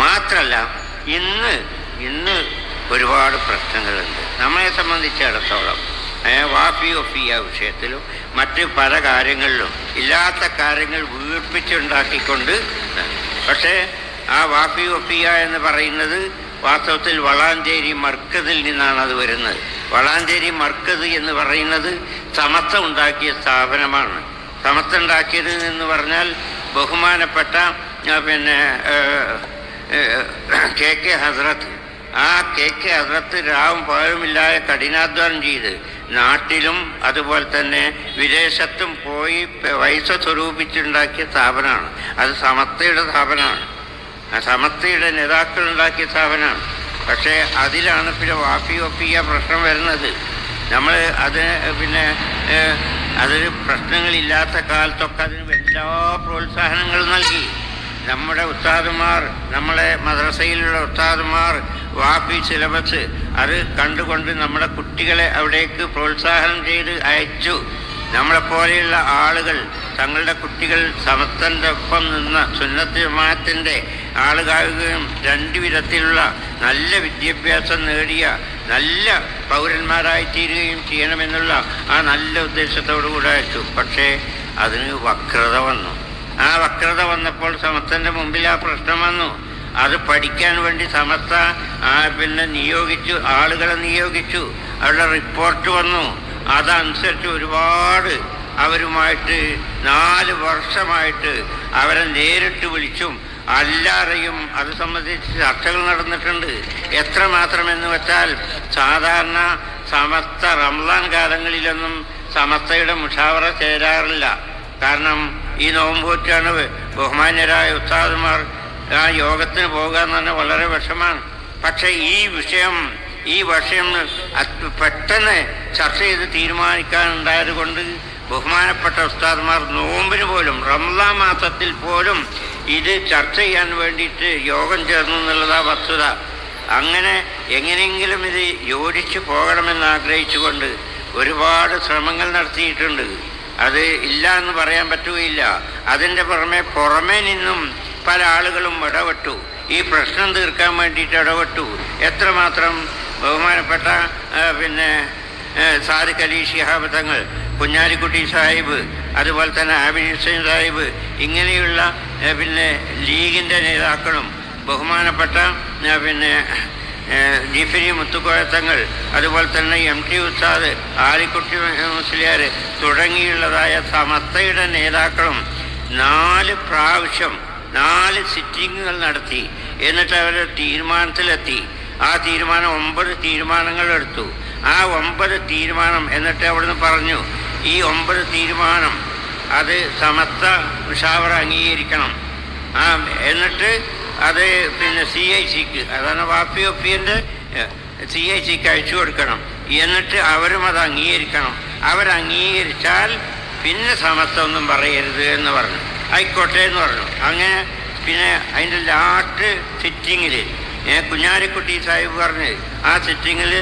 മാത്രല്ല ഇന്ന് ഇന്ന് ഒരുപാട് പ്രശ്നങ്ങളുണ്ട്. നമ്മളെ സംബന്ധിച്ചിടത്തോളം വാഫി ഒഫിയ വിഷയത്തിലും മറ്റ് പല കാര്യങ്ങളിലും ഇല്ലാത്ത കാര്യങ്ങൾ വീർപ്പിച്ചുണ്ടാക്കിക്കൊണ്ട് പക്ഷേ ആ വാഫി ഒഫിയ എന്ന് പറയുന്നത് വാസ്തവത്തിൽ വളാഞ്ചേരി മർക്കതിൽ നിന്നാണ് അത് വരുന്നത്. വളാഞ്ചേരി മർക്കത് എന്ന് പറയുന്നത് സമസ്ത ഉണ്ടാക്കിയ സ്ഥാപനമാണ്. സമസ്ത ഉണ്ടാക്കിയത് എന്ന് പറഞ്ഞാൽ ബഹുമാനപ്പെട്ട പിന്നെ കെ കെ ഹസ്രത്ത്. ആ കെ കെ ഹസ്രത്ത് രാവും പകലുമില്ലാതെ കഠിനാധ്വാനം ചെയ്ത് നാട്ടിലും അതുപോലെ തന്നെ വിദേശത്തും പോയി പൈസ സ്വരൂപിച്ചുണ്ടാക്കിയ സ്ഥാപനമാണ്. അത് സമത്തയുടെ സ്ഥാപനമാണ്. സമത്തയുടെ നേതാക്കൾ ഉണ്ടാക്കിയ സ്ഥാപനമാണ്. പക്ഷേ അതിലാണ് പിന്നെ വാപ്പി ഒപ്പിയ പ്രശ്നം വരുന്നത്. നമ്മൾ അതിന് പിന്നെ അതിന് പ്രശ്നങ്ങളില്ലാത്ത കാലത്തൊക്കെ അതിന് എല്ലാ പ്രോത്സാഹനങ്ങളും നൽകി. നമ്മുടെ ഉസ്താദുമാർ നമ്മളെ മദ്രസയിലുള്ള ഉസ്താദുമാർ വാഫി സിലബസ് അത് കണ്ടുകൊണ്ട് നമ്മുടെ കുട്ടികളെ അവിടേക്ക് പ്രോത്സാഹനം ചെയ്ത് അയച്ചു. നമ്മളെപ്പോലെയുള്ള ആളുകൾ തങ്ങളുടെ കുട്ടികൾ സമത്തന്റെ ഒപ്പം നിന്ന സുന്നത്ത് ജമാഅത്തിന്റെ ആളുകാവുകയും രണ്ട് വിധത്തിലുള്ള നല്ല വിദ്യാഭ്യാസം നേടിയ നല്ല പൗരന്മാരായി തീരുകയും ചെയ്യണമെന്നുള്ള ആ നല്ല ഉദ്ദേശത്തോടു കൂടെ അയച്ചു. പക്ഷേ അതിന് വക്രത വന്നു. ആ വക്രത വന്നപ്പോൾ സമസ്തന്റെ മുമ്പിൽ ആ പ്രശ്നം വന്നു. അത് പഠിക്കാൻ വേണ്ടി സമസ്ത പിന്നെ നിയോഗിച്ചു ആളുകളെ നിയോഗിച്ചു. അവരുടെ റിപ്പോർട്ട് വന്നു. അതനുസരിച്ച് ഒരുപാട് അവരുമായിട്ട് നാല് വർഷമായിട്ട് അവരെ നേരിട്ട് വിളിച്ചും അല്ലാതെയും അത് സംബന്ധിച്ച് ചർച്ചകൾ നടന്നിട്ടുണ്ട്. എത്രമാത്രമെന്ന് വെച്ചാൽ സാധാരണ സമസ്ത റംസാൻ കാലങ്ങളിലൊന്നും സമസ്തയുടെ മുഷാവറ ചേരാറില്ല. കാരണം ഈ നോമ്പൂറ്റാണ് ബഹുമാന്യരായ ഉസ്താദുമാർ ആ യോഗത്തിന് പോകുക എന്ന് പറഞ്ഞാൽ വളരെ വിഷമാണ് പക്ഷേ ഈ വിഷയം ഈ വിഷയം പെട്ടെന്ന് ചർച്ച ചെയ്ത് തീരുമാനിക്കാനുണ്ടായത് കൊണ്ട് ബഹുമാനപ്പെട്ട ഉസ്താദ്മാർ നോമ്പിന് പോലും റംസാൻ മാസത്തിൽ പോലും ഇത് ചർച്ച ചെയ്യാൻ വേണ്ടിയിട്ട് യോഗം ചേർന്നു എന്നുള്ളതാ വസ്തുത. അങ്ങനെ എങ്ങനെയെങ്കിലും ഇത് യോജിച്ച് പോകണമെന്ന് ആഗ്രഹിച്ചുകൊണ്ട് ഒരുപാട് ശ്രമങ്ങൾ നടത്തിയിട്ടുണ്ട്. അത് ഇല്ല എന്ന് പറയാൻ പറ്റുകയില്ല. അതിന്റെ പുറമെ പുറമേ നിന്നും പല ആളുകളും ഇടപെട്ടു. ഈ പ്രശ്നം തീർക്കാൻ വേണ്ടിയിട്ട് ഇടപെട്ടു. എത്രമാത്രം ബഹുമാനപ്പെട്ട പിന്നെ സാദിഖ് അലി ഷിഹാബ് തങ്ങൾ കുഞ്ഞാലിക്കുട്ടി സാഹിബ് അതുപോലെ തന്നെ ആബിദ് ഹുസൈൻ സാഹിബ് ഇങ്ങനെയുള്ള പിന്നെ ലീഗിന്റെ നേതാക്കളും ബഹുമാനപ്പെട്ട പിന്നെ ജിഫരി തങ്ങൾ അതുപോലെ തന്നെ എം ടി ഉസ്താദ് ആലിക്കുട്ടി മുസ്ലിയാർ തുടങ്ങിയുള്ളതായ സമസ്തയുടെ നേതാക്കളും നാല് പ്രാവശ്യം നാല് സിറ്റിങ്ങുകൾ നടത്തി. എന്നിട്ട് അവർ തീരുമാനത്തിലെത്തി. ആ തീരുമാനം ഒമ്പത് തീരുമാനങ്ങൾ എടുത്തു. ആ ഒമ്പത് തീരുമാനം എന്നിട്ട് അവിടുന്ന് പറഞ്ഞു ഈ ഒമ്പത് തീരുമാനം അത് സമസ്ത ഉഷാവർ അംഗീകരിക്കണം. ആ എന്നിട്ട് അത് പിന്നെ സി ഐ സിക്ക് അതാണ് വാപ്പി ഒപ്പിയന്റെ സി ഐ സിക്ക് അയച്ചു കൊടുക്കണം. എന്നിട്ട് അവരും അത് അംഗീകരിക്കണം. അവരംഗീകരിച്ചാൽ പിന്നെ സമത്വമൊന്നും പറയരുത് എന്ന് പറഞ്ഞു. ആയിക്കോട്ടെ എന്ന് പറഞ്ഞു. അങ്ങനെ പിന്നെ അതിന്റെ ലാസ്റ്റ് സിറ്റിങ്ങിൽ കുഞ്ഞാലിക്കുട്ടി സാഹിബ് പറഞ്ഞ് ആ സിറ്റിങ്ങിൽ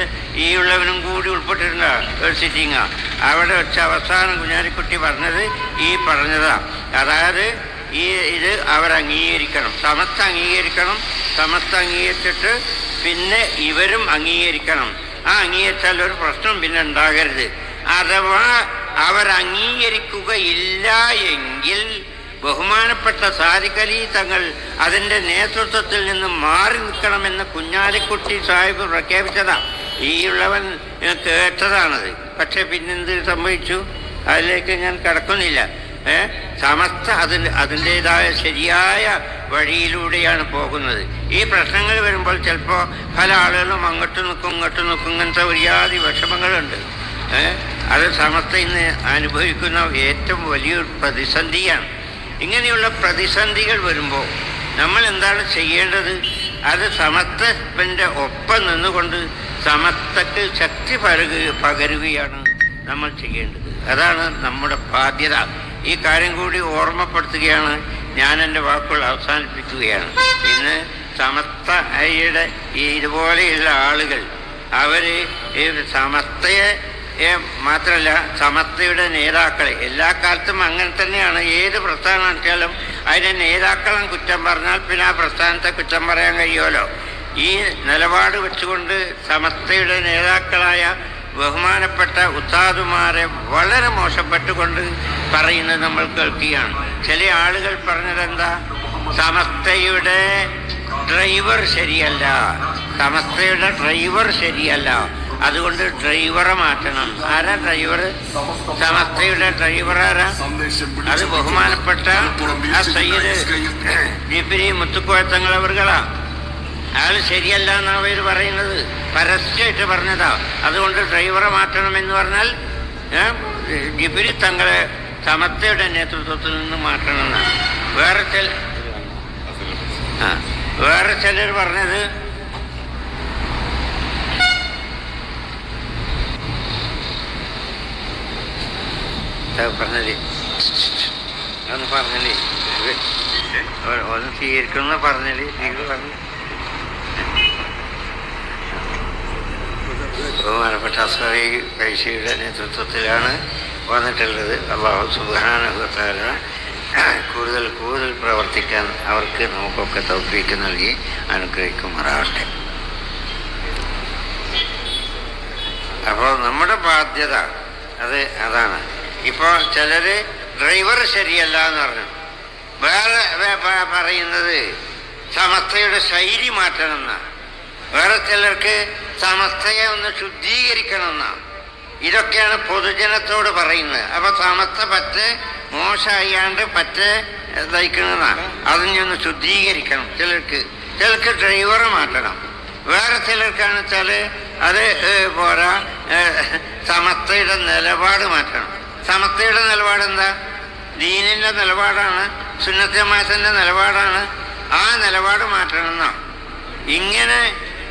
ഈ ഉള്ളവനും കൂടി ഉൾപ്പെട്ടിരുന്ന ഒരു സിറ്റിങ്ങാണ് അവിടെ വെച്ച് അവസാനം കുഞ്ഞാലിക്കുട്ടി പറഞ്ഞത് ഈ പറഞ്ഞതാണ് അതായത് ഈ ഇത് അവർ അംഗീകരിക്കണം. സമസ്ത അംഗീകരിക്കണം. സമസ്ത അംഗീകരിച്ചിട്ട് പിന്നെ ഇവരും അംഗീകരിക്കണം. ആ അംഗീകരിച്ചാൽ ഒരു പ്രശ്നം പിന്നെ ഉണ്ടാകരുത്. അഥവാ അവർ അംഗീകരിക്കുകയില്ല എങ്കിൽ ബഹുമാനപ്പെട്ട സാദിഖലി തങ്ങൾ അതിന്റെ നേതൃത്വത്തിൽ നിന്ന് മാറി നിൽക്കണമെന്ന് കുഞ്ഞാലിക്കുട്ടി സാഹിബ് പ്രഖ്യാപിച്ചതാണ് ഈ ഉള്ളവൻ ഏ, കേട്ടതാണത്. പക്ഷെ പിന്നെന്ത് സംഭവിച്ചു? അതിലേക്ക് ഞാൻ കടക്കുന്നില്ല. സമസ്ത അതിൽ അതിന്റെതായ ശരിയായ വഴിയിലൂടെയാണ് പോകുന്നത്. ഈ പ്രശ്നങ്ങൾ വരുമ്പോൾ ചിലപ്പോൾ പല ആളുകളും അങ്ങോട്ട് നിൽക്കും ഇങ്ങോട്ട് നിൽക്കും ഇങ്ങനത്തെ ഒരുപാട് വിഷമങ്ങളുണ്ട്. അത് സമസ്ത ഇന്ന് അനുഭവിക്കുന്ന ഏറ്റവും വലിയൊരു പ്രതിസന്ധിയാണ്. ഇങ്ങനെയുള്ള പ്രതിസന്ധികൾ വരുമ്പോൾ നമ്മൾ എന്താണ് ചെയ്യേണ്ടത്? അത് സമത്വത്തിന്റെ ഒപ്പം നിന്നുകൊണ്ട് സമത്വക്ക് ശക്തി പകരുക പകരുകയാണ് നമ്മൾ ചെയ്യേണ്ടത്. അതാണ് നമ്മുടെ ബാധ്യത. ഈ കാര്യം കൂടി ഓർമ്മപ്പെടുത്തുകയാണ് ഞാൻ എന്റെ വാക്കുകൾ അവസാനിപ്പിക്കുകയാണ്. ഇന്ന് സമസ്തയുടെ ഈ ഇതുപോലെയുള്ള ആളുകൾ അവർ സമസ്തയെ മാത്രമല്ല സമസ്തയുടെ നേതാക്കളെ എല്ലാ കാലത്തും അങ്ങനെ തന്നെയാണ്. ഏത് പ്രസ്ഥാനം നടത്തിയാലും അതിന്റെ നേതാക്കളും കുറ്റം പറഞ്ഞാൽ പിന്നെ ആ പ്രസ്ഥാനത്തെ കുറ്റം പറയാൻ കഴിയുമല്ലോ. ഈ നിലപാട് വെച്ചുകൊണ്ട് സമസ്തയുടെ നേതാക്കളായ ബഹുമാനപ്പെട്ട ഉസ്താദുമാരെ വളരെ മോശപ്പെട്ടുകൊണ്ട് പറയുന്നത് നമ്മൾ കേൾക്കുകയാണ്. ചില ആളുകൾ പറഞ്ഞതെന്താ? സമസ്തയുടെ ഡ്രൈവർ ശരിയല്ല. സമസ്തയുടെ ഡ്രൈവർ ശരിയല്ല. അതുകൊണ്ട് ഡ്രൈവറെ മാറ്റണം. ആരാ ഡ്രൈവർ? സമസ്തയുടെ ഡ്രൈവർ ആരാ? അത് ബഹുമാനപ്പെട്ട ആ സയ്യിദ് ജിബിനി മുത്തുക്കോഴത്തങ്ങളവർകളാ അയാൾ ശരിയല്ല എന്നാണ് അവർ പറയുന്നത്? പരസ്യമായിട്ട് പറഞ്ഞതാ. അതുകൊണ്ട് ഡ്രൈവറെ മാറ്റണം എന്ന് പറഞ്ഞാൽ ജിബിരി തങ്ങളെ സമത്തയുടെ നേതൃത്വത്തിൽ നിന്ന് മാറ്റണം എന്നാണ് വേറെ ചില വേറെ ചിലർ പറഞ്ഞത് പറഞ്ഞത്. ഒന്ന് പറഞ്ഞില്ലേ ഒന്ന് സ്വീകരിക്കുന്ന പറഞ്ഞില്ലേ നിങ്ങൾ പറഞ്ഞു. ബഹുമാനപ്പെട്ട അസ്വരി കൈശിയുടെ നേതൃത്വത്തിലാണ് വന്നിട്ടുള്ളത്. അള്ളാഹു സുബാനുഭവത്താല കൂടുതൽ കൂടുതൽ പ്രവർത്തിക്കാൻ അവർക്ക് നമുക്കൊക്കെ തൗഫീക്ക് നൽകി അനുഗ്രഹിക്കുമാറാവട്ടെ അപ്പോൾ നമ്മുടെ ബാധ്യത അത് അതാണ്. ഇപ്പോൾ ചിലർ ഡ്രൈവർ ശരിയല്ല എന്ന് പറഞ്ഞു. വേറെ പറയുന്നത് സമസ്തയുടെ ശൈലി മാറ്റണം എന്നാണ്. വേറെ ചിലർക്ക് സമസ്തയെ ഒന്ന് ശുദ്ധീകരിക്കണമെന്നാണ് ഇതൊക്കെയാണ് പൊതുജനത്തോട് പറയുന്നത്. അപ്പൊ സമസ്ത പറ്റ് മോശമായാണ്ട് പറ്റ് അതിനെ ഒന്ന് ശുദ്ധീകരിക്കണം ചിലർക്ക്. ചിലർക്ക് ഡ്രൈവറെ മാറ്റണം. വേറെ ചിലർക്കാണ് വെച്ചാൽ അത് പോരാ സമസ്തയുടെ നിലപാട് മാറ്റണം. സമസ്തയുടെ നിലപാട് എന്താ? ദീനിന്റെ നിലപാടാണ് സുന്നത്തമാസന്റെ നിലപാടാണ്. ആ നിലപാട് മാറ്റണം എന്നാണ് ഇങ്ങനെ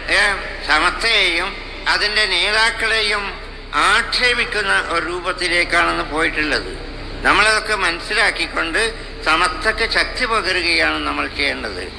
ഏ, സമസ്തയെയും അതിന്റെ നേതാക്കളെയും ആക്ഷേപിക്കുന്ന ഒരു രൂപത്തിലേക്കാണെന്ന് പോയിട്ടുള്ളത്. നമ്മളതൊക്കെ മനസ്സിലാക്കിക്കൊണ്ട് സമസ്തക്ക് ശക്തി പകരുകയാണ് നമ്മൾ ചെയ്യേണ്ടത്.